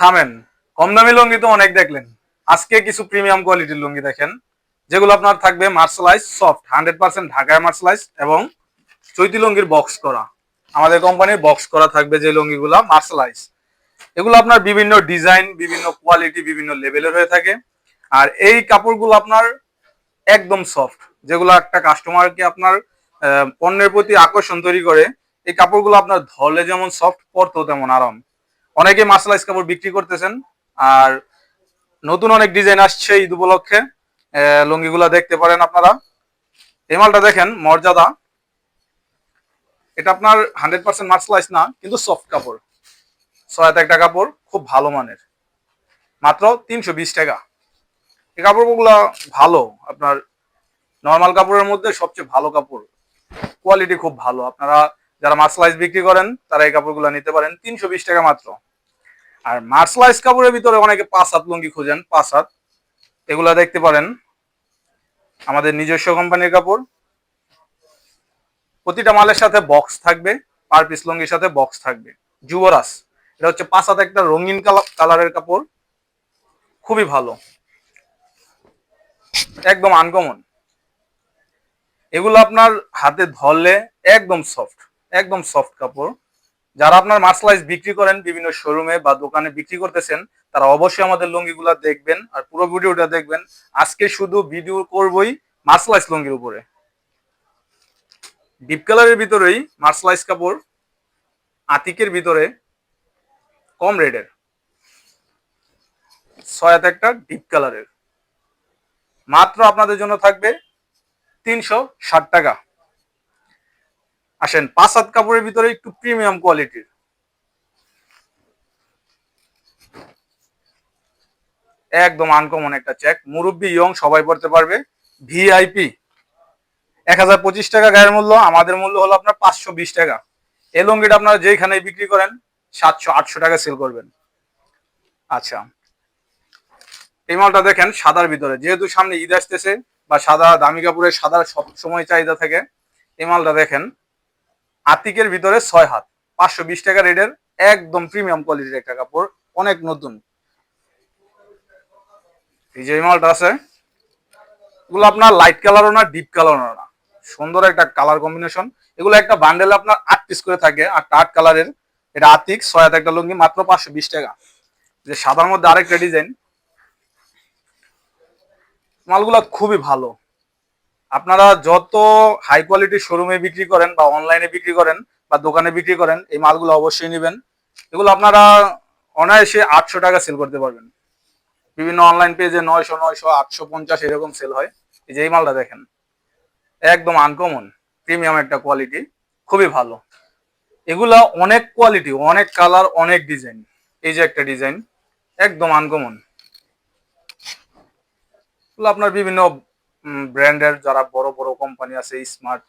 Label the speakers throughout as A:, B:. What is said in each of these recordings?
A: থামেন কম দামি লুঙ্গি তো অনেক দেখলেন। আজকে কিছু প্রিমিয়াম কোয়ালিটির লুঙ্গি দেখেন, যেগুলো আপনার থাকবে মার্শালাইজ সফট হান্ড্রেড পার্সেন্ট ঢাকায় মার্শালাইজ এবং চৈতি লুঙ্গির বক্স করা। আমাদের কোম্পানির বক্স করা থাকবে যে লুঙ্গিগুলো মার্শালাইজ এগুলো আপনার বিভিন্ন ডিজাইন বিভিন্ন কোয়ালিটি বিভিন্ন লেভেলের হয়ে থাকে। আর এই কাপড়গুলো আপনার একদম সফট যেগুলো একটা কাস্টমারকে আপনার পণ্যের প্রতি আকর্ষণ তৈরি করে, এই কাপড়গুলো আপনার ধরলে যেমন সফট পরতেও তেমন আরাম। অনেকে মার্শালাইজ কাপড় বিক্রি করতেছেন, আর নতুন অনেক ডিজাইন আসছে ঈদ উপলক্ষে। লুঙ্গিগুলো দেখতে পারেন আপনারা। এই মালটা দেখেন, মর্যাদা। এটা আপনার হান্ড্রেড পার্সেন্ট মার্শালাইজ না, কিন্তু সফট কাপড়। ছয় একটা কাপড়, খুব ভালো মানের। মাত্র তিনশো বিশ টাকা। এই কাপড়গুলো ভালো, আপনার নর্মাল কাপড়ের মধ্যে সবচেয়ে ভালো কাপড়। কোয়ালিটি খুব ভালো। আপনারা যারা মার্শালাইজ বিক্রি করেন, তারা এই কাপড়গুলো নিতে পারেন। তিনশো বিশ টাকা মাত্র। আর মার্শালাইজ কাপড়ের ভিতরে অনেকে পাঁচ হাত লুঙ্গি খোঁজেন, পাঁচ হাত। এগুলা দেখতে পারেন। আমাদের নিজস্ব কোম্পানির কাপড়। প্রতিটা মালের সাথে বক্স থাকবে পার পিস লুঙ্গির সাথে বক্স থাকবে। যুবরাজ এটা হচ্ছে পাঁচ হাত একটা রঙিন কালারের কাপড়। খুবই ভালো। একদম আনকমন এগুলো আপনার হাতে ধরলে একদম সফট একদম সফট কাপড়। যারা আপনার মার্শালাইজ বিক্রি করেন বিভিন্ন শোরুমে বা দোকানে বিক্রি করতেছেন, তারা অবশ্যই আমাদের লুঙ্গিগুলো দেখবেন আর পুরো ভিডিওটা দেখবেন। আজকে শুধু ভিডিও করবই মার্শালাইজ লুঙ্গির উপরে। ডিপ কালারের ভিতরেই মার্শালাইজ কাপড়, আতিকের ভিতরে কম রেডের ছয়াত একটা ডিপ কালারের মাত্র আপনাদের জন্য থাকবে তিনশো ষাট টাকা। আসেন, পাঁচ হাত কাপড়ের ভিতরে একটু প্রিমিয়াম কোয়ালিটির একদম আনকমন একটা চেক মুরব্বি ইয়ং সবাই পড়তে পারবে। ভিআইপি এক হাজার পঁচিশ টাকা গায়ের মূল্য, আমাদের মূল্য হলো আপনার পাঁচশো বিশ টাকা। এই লুঙ্গিটা আপনারা যেখানে বিক্রি করেন, সাতশো, আটশো টাকা সেল করবেন। আচ্ছা এই মালটা দেখেন সাদার ভিতরে। যেহেতু সামনে ঈদ আসতেছে বা সাদা দামি কাপড়ের সাদা সব সময় চাহিদা থাকে, এই মালটা দেখেন। আতিকের ভিতরে ছয় হাত। পাঁচশো বিশ টাকা রেটের একদম প্রিমিয়াম কোয়ালিটির একটা কাপড়, অনেক নতুন। এই যে মালটা আছে, এগুলো আপনার লাইট কালারও না ডিপ কালারও না। সুন্দর একটা কালার কম্বিনেশন এগুলো একটা বান্ডেল আপনার আট পিস করে থাকে, আটটা আট কালারের এটা আতিক, ছয় হাত একটা লুঙ্গি, মাত্র পাঁচশো বিশ টাকা। যে সাদার মধ্যে আরেকটা ডিজাইন মালগুলা খুবই ভালো। আপনারা যত হাই কোয়ালিটির শোরুমে বিক্রি করেন বা অনলাইনে বিক্রি করেন বা দোকানে বিক্রি করেন, এই মালগুলো অবশ্যই নেবেন। এগুলো আপনারা অনায়াসে আটশো টাকা সেল করতে পারবেন। বিভিন্ন অনলাইন পেজে নয়শো নয়শো, আটশো, পঞ্চাশ এরকম সেল হয়। এই যে এই মালটা দেখেন, একদম আনকমন প্রিমিয়াম একটা কোয়ালিটি খুবই ভালো। এগুলা অনেক কোয়ালিটি অনেক কালার অনেক ডিজাইন এই যে একটা ডিজাইন একদম আনকমন আপনার বিভিন্ন ব্র্যান্ডের যারা বড় বড় কোম্পানি আছে স্মার্ট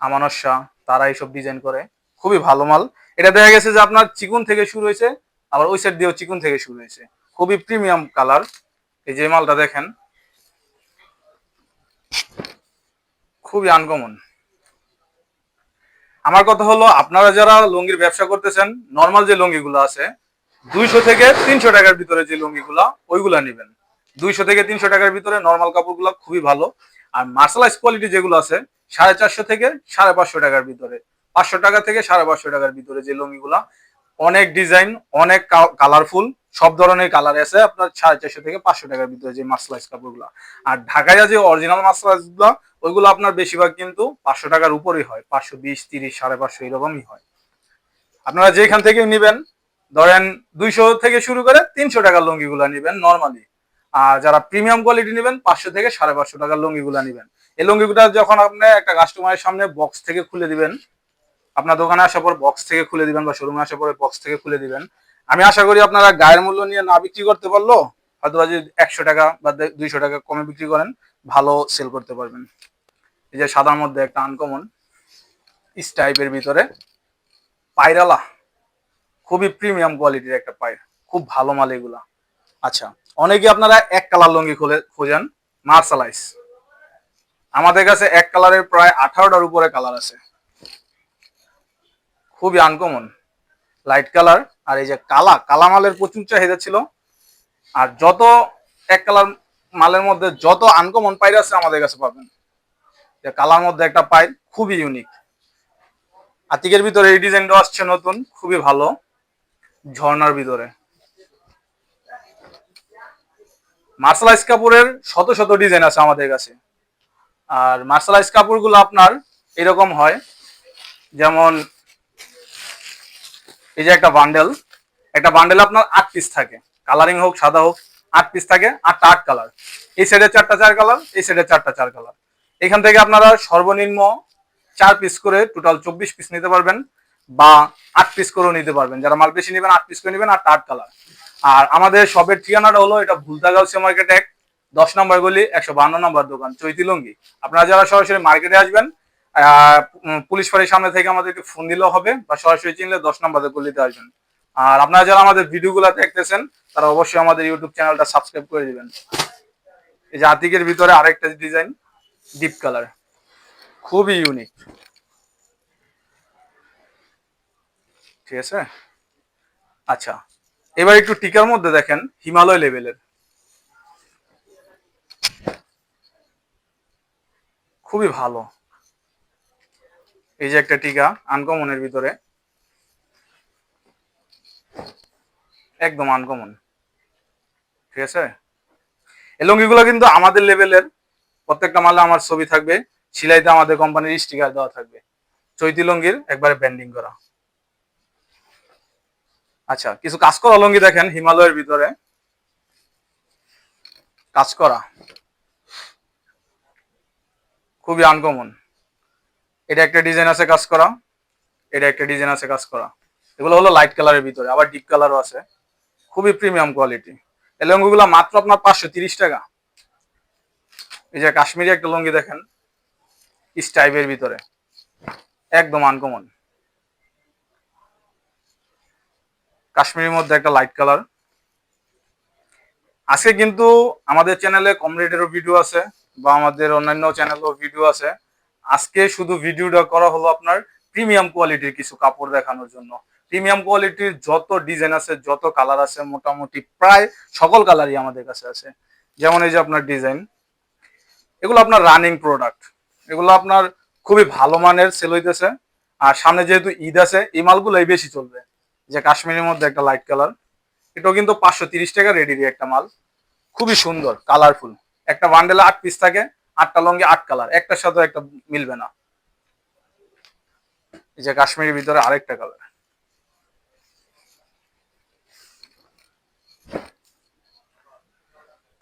A: আমানস্যা তারা এইসব ডিজাইন করে। খুবই ভালো মাল। এটা দেখা গেছে যে আপনার চিকুন থেকে শুরু হয়েছে, আবার ওই সাইড দিয়েও চিকুন থেকে শুরু হয়েছে। খুবই প্রিমিয়াম কালার এই যে মালটা দেখেন, খুবই আনকমন আমার কথা হলো, আপনারা যারা লুঙ্গির ব্যবসা করতেছেন নর্মাল যে লুঙ্গিগুলো আছে, দুইশো থেকে তিনশো টাকার ভিতরে যে লুঙ্গিগুলা, ওইগুলা নেবেন। দুইশো থেকে তিনশো টাকার ভিতরে নর্মাল কাপড়গুলো খুবই ভালো। আর মার্শালাইজ কোয়ালিটি যেগুলো আছে, সাড়ে চারশো থেকে সাড়ে পাঁচশো টাকার ভিতরে। পাঁচশো টাকা থেকে সাড়ে পাঁচশো টাকার ভিতরে যে লুঙ্গিগুলা, অনেক ডিজাইন অনেক কালারফুল সব ধরনের কালার আছে আপনার সাড়ে চারশো থেকে পাঁচশো টাকার ভিতরে যে মার্শালাইজ কাপড়গুলো। আর ঢাকায় যে অরিজিনাল মার্শালাইজগুলো, ওইগুলো আপনার বেশিরভাগ কিন্তু পাঁচশো টাকার উপরেই হয়। পাঁচশো বিশ, তিরিশ, সাড়ে পাঁচশো এরকমই হয়। আপনারা যেখান থেকে নেবেন, ধরেন দুইশো থেকে শুরু করে তিনশো টাকার লুঙ্গিগুলো নেবেন নর্মালি আর যারা প্রিমিয়াম কোয়ালিটি নেবেন, পাঁচশো থেকে সাড়ে পাঁচশো টাকার লুঙ্গিগুলো নেবেন। এই লুঙ্গিগুলো যখন আপনি একটা কাস্টমারের সামনে বক্স থেকে খুলে দিবেন, আপনার দোকানে আসার পর বক্স থেকে খুলে দিবেন বা শোরুমে আসার পরে বক্স থেকে খুলে দিবেন। আমি আশা করি আপনারা গায়ের মূল্য নিয়ে না বিক্রি করতে পারল হয়তো যদি একশো টাকা বা দুইশো টাকা কমে বিক্রি করেন, ভালো সেল করতে পারবেন। এই যে সাদার মধ্যে একটা আনকমন ইস টাইপের ভিতরে পায়রালা, খুবই প্রিমিয়াম কোয়ালিটির একটা পায়রা, খুব ভালো মাল এগুলা। আচ্ছা অনেকে আপনারা এক কালার লুঙ্গি খুলে খোঁজেন মার্শালাইজ আমাদের কাছে এক কালারের প্রায় আঠারোটার উপরে কালার আছে। খুবই আনকমন লাইট কালার আর এই যে কালা কালা মালের প্রচুর চাহিদা ছিল। আর যত এক কালার মালের মধ্যে যত আনকমন পাইর আছে আমাদের কাছে পাবেন। যে কালার মধ্যে একটা পাইর খুবই ইউনিক আতিকের ভিতরে এই ডিজাইনটা আসছে নতুন, খুবই ভালো। ঝর্নার ভিতরে। মার্শালাইজ কাপড়ের শত শত ডিজাইন আছে আমাদের কাছে। আর মার্শালাইজ কাপড়গুলো আপনার এরকম হয়, যেমন এই যে একটা বান্ডেল একটা বান্ডেল আপনার আট পিস থাকে। কালারিং হোক, সাদা হোক, আট পিস থাকে, আটটা আট কালার এই সাইডে চারটা চার কালার এই সাইডে চারটা চার কালার এখান থেকে আপনারা সর্বনিম্ন চার পিস করে টোটাল চব্বিশ পিস নিতে পারবেন বা আট পিস করেও নিতে পারবেন। যারা মাল বেশি নেবেন, আট পিস করে নেবেন, আটটা আট কালার আর আমাদের শপের ঠিকানাটা হলো এটা ভুলতা গাউসিয়া মার্কেট এক, দশ নম্বর গলি, একশো বান্ন নম্বর দোকান, চৈতিলঙ্গি। আপনারা যারা সরাসরি মার্কেটে আসবেন পুলিশ ফাঁড়ির সামনে থেকে আমাদেরকে ফোন দিলেও হবে বা সরাসরি চিনলে দশ নম্বরের গলিতে আসবেন। আর আপনারা যারা আমাদের ভিডিওগুলো দেখতেছেন, তারা অবশ্যই আমাদের ইউটিউব চ্যানেলটা সাবস্ক্রাইব করে দিবেন। এই যে আতিকের ভিতরে আরেকটা ডিজাইন ডিপ কালার খুবই ইউনিক ঠিক আছে? আচ্ছা। এবার একটু টিকার মধ্যে দেখেন, হিমালয় লেভেলের। খুবই ভালো। এই যে একটা টিকা, আনকমনের ভিতরে। একদম আনকমন। ঠিক আছে? এই লুঙ্গিগুলো কিন্তু আমাদের লেভেলের। প্রত্যেকটা মালে আমার ছবি থাকবে। সিলাইতে আমাদের কোম্পানির স্টিকার দেওয়া থাকবে। চৈতি লুঙ্গির একবারে ব্যান্ডিং করা। আচ্ছা কিছু কাজ করা লুঙ্গি দেখেন হিমালয়ের ভিতরে। কাজ করা খুবই আনকমন এটা একটা ডিজাইন আছে কাজ করা এটা একটা ডিজাইন আছে কাজ করা এগুলো হলো লাইট কালারের ভিতরে, আবার ডিপ কালারও আছে। খুবই প্রিমিয়াম কোয়ালিটি এই লুঙ্গিগুলো মাত্র আপনার পাঁচশো তিরিশ টাকা। এই যে কাশ্মীরি একটা লুঙ্গি দেখেন স্টাইপের ভিতরে। একদম আনকমন কাশ্মীরের মধ্যে একটা লাইট কালার আজকে কিন্তু আমাদের চ্যানেলে কম রেটেরও ভিডিও আছে বা আমাদের অন্যান্য চ্যানেলেও ভিডিও আছে। আজকে শুধু ভিডিওটা করা হলো আপনার প্রিমিয়াম কোয়ালিটির কিছু কাপড় দেখানোর জন্য। প্রিমিয়াম কোয়ালিটির যত ডিজাইন আছে, যত কালার আছে, মোটামুটি প্রায় সকল কালারই আমাদের কাছে আছে। যেমন এই যে আপনার ডিজাইন এগুলো আপনার রানিং প্রোডাক্ট এগুলো আপনার খুবই ভালো মানের সেল হইতেছে। আর সামনে যেহেতু ঈদ আছে, এই মালগুলোই বেশি চলবে। যে কাশ্মীরের মধ্যে একটা লাইট কালার এটাও কিন্তু পাঁচশো তিরিশ টাকা রেডি একটা মাল। খুবই সুন্দর কালারফুল একটা বান্ডেলে আট পিস থাকে, আটটা লঙ্গে, আট কালার একটার সাথে একটা মিলবে না। এই যে কাশ্মীরের ভিতরে আরেকটা কালার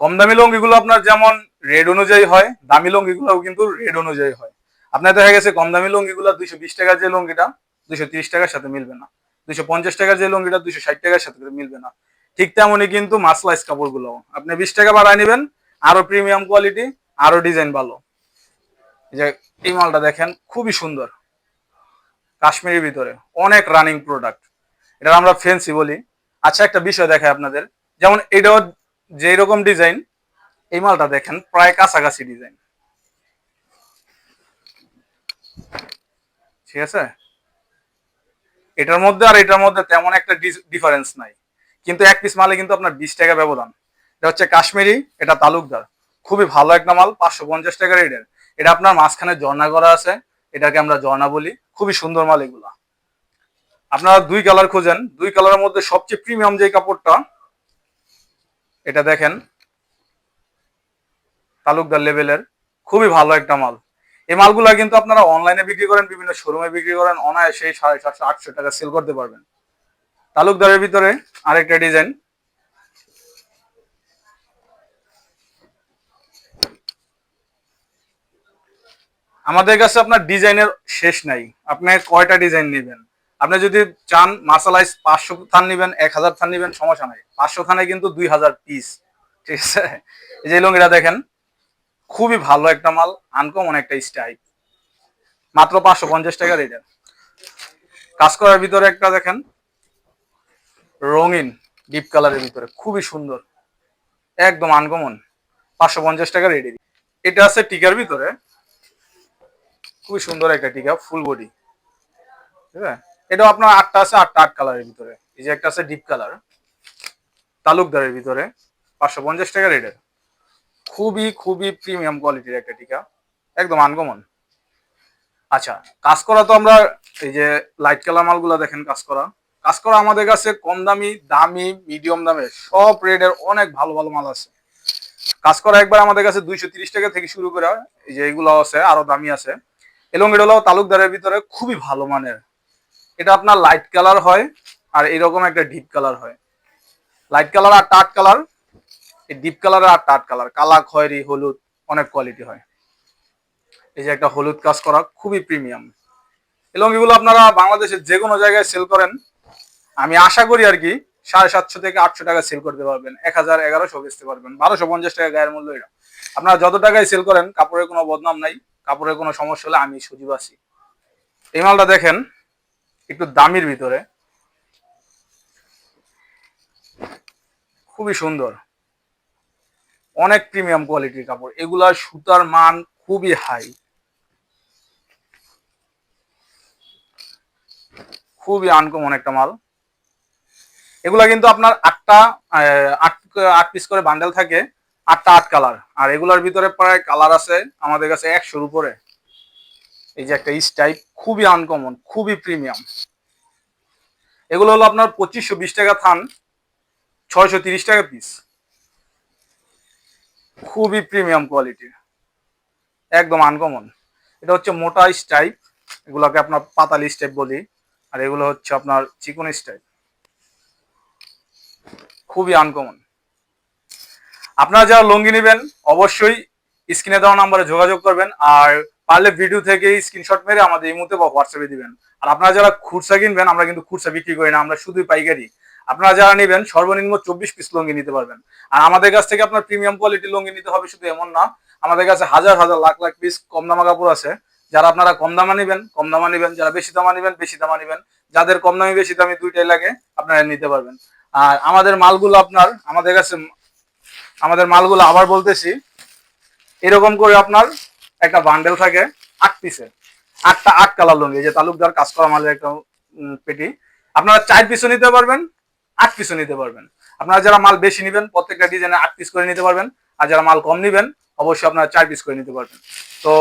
A: কম দামি লঙ্গিগুলো আপনার যেমন রেড অনুযায়ী হয়, দামি লঙ্গিগুলোও কিন্তু রেড অনুযায়ী হয়। আপনার দেখা গেছে কম দামি লঙ্গিগুলো দুইশো বিশ টাকার যে লঙ্গিটা, দুইশো তিরিশ টাকার সাথে মিলবে না। দুইশো পঞ্চাশ টাকার যে লঙ্গিটা দুইশো ষাট টাকার সাথে মিলবে না। ঠিক তেমনই কিন্তু মাসলাইজ কাপড়গুলো। আপনি বিশ টাকা বাড়ায় নেবেন, আরও প্রিমিয়াম কোয়ালিটি আরও ডিজাইন ভালো। যে এই মালটা দেখেন, খুবই সুন্দর। কাশ্মীরের ভিতরে অনেক রানিং প্রোডাক্ট এটা আমরা ফেন্সি বলি। আচ্ছা একটা বিষয় দেখায় আপনাদের। যেমন এটাও যে রকম ডিজাইন এই মালটা দেখেন, প্রায় কাছাকাছি ডিজাইন ঠিক আছে? এটার মধ্যে আর এটার মধ্যে তেমন একটা ডিফারেন্স নাই। কিন্তু এক পিস মালে কিন্তু আপনার বিশ টাকা ব্যবধান। এটা হচ্ছে কাশ্মীরি, এটা তালুকদার। খুবই ভালো একটা মাল, পাঁচশো পঞ্চাশ টাকা রেটের। এটা আপনার মাঝখানে ঝর্ণা করা আছে, এটাকে আমরা ঝর্ণা বলি। খুবই সুন্দর মাল এগুলা। আপনারা দুই কালার খোঁজেন। দুই কালারের মধ্যে সবচেয়ে প্রিমিয়াম যে কাপড়টা, এটা দেখেন। তালুকদার লেভেলের খুবই ভালো একটা মাল। এই মালগুলা কিন্তু আপনারা অনলাইনে বিক্রি করেন, বিভিন্ন শোরুমে বিক্রি করেন, অনায়াসে সাড়ে সাতশো, আটশো টাকা সেল করতে পারবেন। তালুকদারের ভিতরে আরেকটা ডিজাইন আমাদের কাছে আপনার ডিজাইনের শেষ নাই। আপনি কয়টা ডিজাইন নেবেন? আপনি যদি চান মাসালাইজ পাঁচশো থান নেবেন, এক হাজার থান নেবেন, সমস্যা নাই। পাঁচশো থানে কিন্তু দুই হাজার পিস ঠিক আছে? এই যে লুঙ্গিটা দেখেন। খুবই ভালো একটা মাল আনকমন একটা স্টাইল মাত্র পাঁচশো পঞ্চাশ টাকা রেটের কাজ করার ভিতরে একটা দেখেন, রঙিন ডিপ কালারের ভিতরে, খুবই সুন্দর, একদম আনকমন পাঁচশো পঞ্চাশ টাকা রেডি এটা আছে টিকার ভিতরে। খুবই সুন্দর একটা টিকা ফুল বডি ঠিক আছে? এটাও আপনার আটটা আছে, আটটা আট কালারের ভিতরে। এই যে একটা আছে ডিপ কালার তালুকদারের ভিতরে। পাঁচশো পঞ্চাশ টাকা রেটের খুবই খুবই প্রিমিয়াম কোয়ালিটির একটা টিকা। একদম আনকমন আচ্ছা কাজ করা তো আমরা এই যে লাইট কালার মালগুলো দেখেন কাজ করা কাজ করা আমাদের কাছে কম দামি দামি মিডিয়াম দামে সব রেডের অনেক ভালো ভালো মাল আছে। কাজ করা একবার আমাদের কাছে দুইশো টাকা থেকে শুরু করে এই যে এগুলো আছে, আরও দামি আছে। এবং এটা হলো তালুকদারের ভিতরে খুবই ভালো মানের। এটা আপনার লাইট কালার হয় আর এরকম একটা ডিপ কালার হয়। লাইট কালার আর টাট কালার এই ডিপ কালার আর টাট কালার কালা, খয়েরি, হলুদ, অনেক কোয়ালিটি হয়। এই যে একটা হলুদ কাজ করা খুবই প্রিমিয়াম এবং এগুলো আপনারা বাংলাদেশের যে কোনো জায়গায় সেল করেন, আমি আশা করি আর কি সাড়ে সাতশো থেকে আটশো টাকা সেল করতে পারবেন। এক হাজার এগারোশো বেচতে পারবেন। বারোশো পঞ্চাশ টাকা গায়ের মূল্য এটা। আপনারা যত টাকায় সেল করেন, কাপড়ের কোনো বদনাম নাই, কাপড়ের কোনো সমস্যা হলে আমি সজীব আছি। এই মালটা দেখেন, একটু দামির ভিতরে। খুবই সুন্দর। অনেক প্রিমিয়াম কোয়ালিটির কাপড়। এগুলার সুতার মান খুবই হাই খুবই আনকমন একটা মাল। এগুলা কিন্তু আপনার আটটা আট আট পিস করে বান্ডেল থাকে, আটটা আট কালার আর এগুলার ভিতরে প্রায় কালার আছে আমাদের কাছে একশোর উপরে। এই যে একটা ইস টাইপ খুবই আনকমন খুবই প্রিমিয়াম এগুলো হলো আপনার পঁচিশশো বিশ টাকা থান, ছয়শো তিরিশ টাকা পিস খুবই প্রিমিয়াম কোয়ালিটির একদম আনকমন এটা হচ্ছে মোটা স্টাইপ এগুলোকে আপনার পাতালি স্টাইপ বলি, আর এগুলো হচ্ছে আপনার চিকন স্টাইপ খুবই আনকমন আপনারা যারা লুঙ্গি নেবেন, অবশ্যই স্ক্রিনে দেওয়া নাম্বারে যোগাযোগ করবেন, আর পারলে ভিডিও থেকে স্ক্রিনশট মেরে আমাদের এই মুহূর্তে বা হোয়াটসঅ্যাপে দিবেন। আর আপনারা যারা খুরসা কিনবেন, আমরা কিন্তু খুরসা বিক্রি করি না, আমরা শুধুই পাইকারি। আপনারা যারা নেবেন, সর্বনিম্ন চব্বিশ পিস লুঙ্গি নিতে পারবেন। আর আমাদের কাছ থেকে আপনার প্রিমিয়াম কোয়ালিটির লুঙ্গি নিতে হবে শুধু এমন না, আমাদের কাছে হাজার হাজার লাখ লাখ পিস কম দামা কাপড় আছে। যারা আপনারা কম দামা নেবেন, কম দামা নেবেন, যারা বেশি দামা নেবেন, বেশি দামা নেবেন, যাদের কম দামি, বেশি দামি দুইটাই লাগে, আপনারা নিতে পারবেন। আর আমাদের মালগুলো আপনার, আমাদের কাছে, আমাদের মালগুলো আবার বলতেছি, এরকম করে আপনার একটা বান্ডেল থাকে, আট পিসের আটটা আট কালার লুঙ্গি যে তালুকদার কাজ করা মালের একটা পেটি। আপনারা চার পিসও নিতে পারবেন আট পিসও নিতে পারবেন। আপনারা যারা মাল বেশি নেবেন, প্রত্যেকটা ডিজাইনে আট পিস করে নিতে পারবেন। আর যারা মাল কম নেবেন, অবশ্যই আপনারা চার পিস করে নিতে পারবেন। তো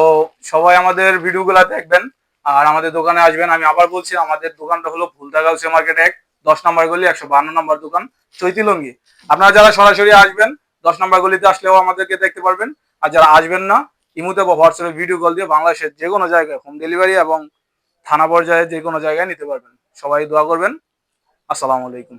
A: সবাই আমাদের ভিডিওগুলো দেখবেন, আর আমাদের দোকানে আসবেন। আমি আবার বলছি, আমাদের দোকানটা হলো ভুলতা গাউসে মার্কেট এক, দশ নম্বর গলি, একশো বান্ন নম্বর দোকান চৈতি লুঙ্গি আপনারা যারা সরাসরি আসবেন, দশ নম্বর গলিতে আসলেও আমাদেরকে দেখতে পারবেন। আর যারা আসবেন না, ইমুতে বা হোয়াটসঅ্যাপে ভিডিও কল দিয়ে বাংলাদেশের যে কোনো জায়গায় হোম ডেলিভারি এবং থানা পর্যায়ে যে কোনো জায়গায় নিতে পারবেন। সবাই দোয়া করবেন। আসসালামু আলাইকুম।